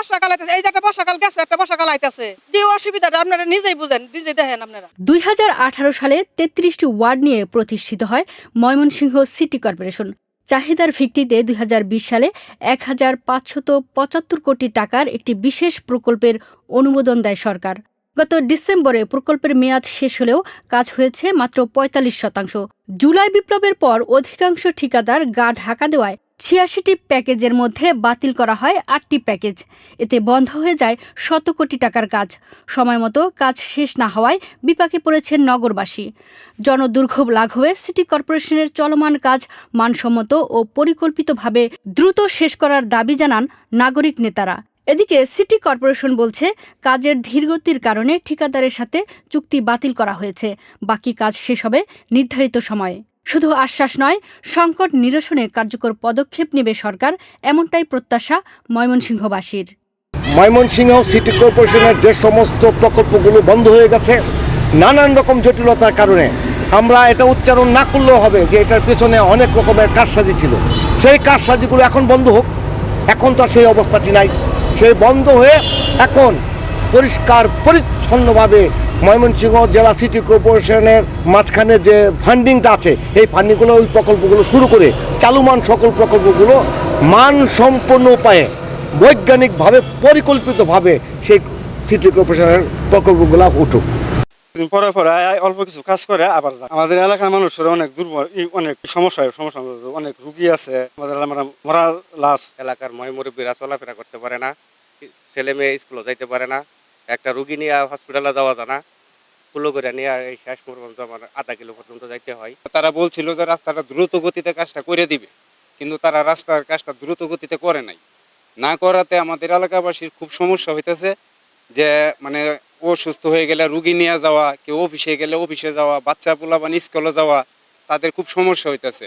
বর্ষাকাল আইতেছে, এই যে একটা বর্ষাকাল গেছে, একটা বর্ষাকাল আইতেছে। যে অসুবিধাটা আপনারা নিজেই বুঝেন, নিজেই দেখেন আপনারা। দুই হাজার আঠারো সালে তেত্রিশটি ওয়ার্ড নিয়ে প্রতিষ্ঠিত হয় ময়মনসিংহ সিটি কর্পোরেশন। চাহিদার ভিত্তিতে দুই হাজার বিশ সালে এক হাজার পাঁচশত পঁচাত্তর কোটি টাকার একটি বিশেষ প্রকল্পের অনুমোদন দেয় সরকার। গত ডিসেম্বরে প্রকল্পের মেয়াদ শেষ হলেও কাজ হয়েছে মাত্র পঁয়তাল্লিশ শতাংশ। জুলাই বিপ্লবের পর অধিকাংশ ঠিকাদার গা ঢাকা দেওয়ায় ছিয়াশিটি প্যাকেজের মধ্যে বাতিল করা হয় আটটি প্যাকেজ। এতে বন্ধ হয়ে যায় শত কোটি টাকার কাজ। সময়মতো কাজ শেষ না হওয়ায় বিপাকে পড়েছেন নগরবাসী। জনদুর্ভোগ লাঘবে সিটি কর্পোরেশনের চলমান কাজ মানসম্মত ও পরিকল্পিতভাবে দ্রুত শেষ করার দাবি জানান নাগরিক নেতারা। এদিকে সিটি কর্পোরেশন বলছে, কাজের ধীরগতির কারণে ঠিকাদারের সাথে চুক্তি বাতিল করা হয়েছে। বাকি কাজ শেষ হবে নির্ধারিত সময়ে। শুধু আশ্বাস নয়, সংকট নিরসনে কার্যকর পদক্ষেপ নেবে সরকার, এমনটাই প্রত্যাশা ময়মনসিংহবাসীর। ময়মনসিংহ সিটি কর্পোরেশনের যে সমস্ত প্রকল্পগুলো বন্ধ হয়ে গেছে, নানান রকম জটিলতার কারণে আমরা এটা উচ্চারণ না করলেও হবে যে এটার পেছনে অনেক রকমের কারসাজি ছিল। সেই কারসাজিগুলো এখন বন্ধ হোক, এখন তো সেই অবস্থাটি নাই। সেই বন্ধ হয়ে এখন পরিষ্কার, পরিচ্ছন্নভাবে ময়মনসিংহ জেলা সিটি কর্পোরেশনের মাঝখানে যে ফান্ডিংটা আছে, এই ফান্ডিংগুলো ওই প্রকল্পগুলো শুরু করে চালুমান সকল প্রকল্পগুলো মান সম্পন্ন উপায়ে, বৈজ্ঞানিকভাবে, পরিকল্পিতভাবে সেই সিটি কর্পোরেশনের প্রকল্পগুলো উঠুক। পরে পরে অল্প কিছু কাজ করে আবার যায় আমাদের এলাকার মানুষের অনেক দুর্বল অনেক সমস্যা সমস্যা অনেক রুগী আছে। আমাদের এলাকার মরার লাশ, এলাকার ময় মুরব্বীরা চলাফেরা করতে পারে না, ছেলে মেয়ে স্কুলে যাইতে পারে না। একটা রুগী নিয়ে হসপিটালে যাওয়া যায় না কুলো করে নিয়ে এই শেষ পর্যন্ত আমার আধা কিলো পর্যন্ত যাইতে হয়। তারা বলছিল যে রাস্তাটা দ্রুত গতিতে কাজটা করে দিবে, কিন্তু তারা রাস্তার কাজটা দ্রুত গতিতে করে নাই। না করাতে আমাদের এলাকাবাসীর খুব সমস্যা হইতেছে যে মানে অসুস্থ হয়ে গেলে রুগী নিয়ে যাওয়া, কেউ অফিসে গেলে অফিসে যাওয়া, বাচ্চা পোলা বা স্কুলে যাওয়া, তাদের খুব সমস্যা হইতেছে।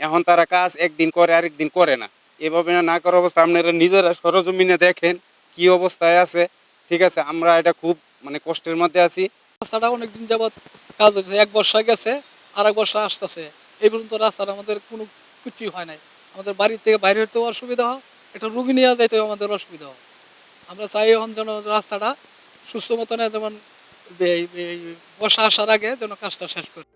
এখন তারা কাজ একদিন করে, আরেকদিন করে না। এভাবে না করার অবস্থা, আপনারা নিজেরা সরজমিনে দেখেন কি অবস্থায় আছে। ঠিক আছে, আমরা এটা খুব মানে কষ্টের মধ্যে আছি। রাস্তাটা অনেকদিন যাবৎ কাজ হচ্ছে এক বর্ষা গেছে আর এক বর্ষা আসতেছে। এই পর্যন্ত রাস্তাটা আমাদের কোনো কিছুই হয় নাই। আমাদের বাড়ি থেকে বাইরে হতেও অসুবিধা হয়, একটা রুগী নিয়ে যাইতেও আমাদের অসুবিধা হয়। আমরা চাই এখন যেন রাস্তাটা সুস্থ মতনে যেমন বর্ষা আসার আগে যেন কাজটা শেষ করে।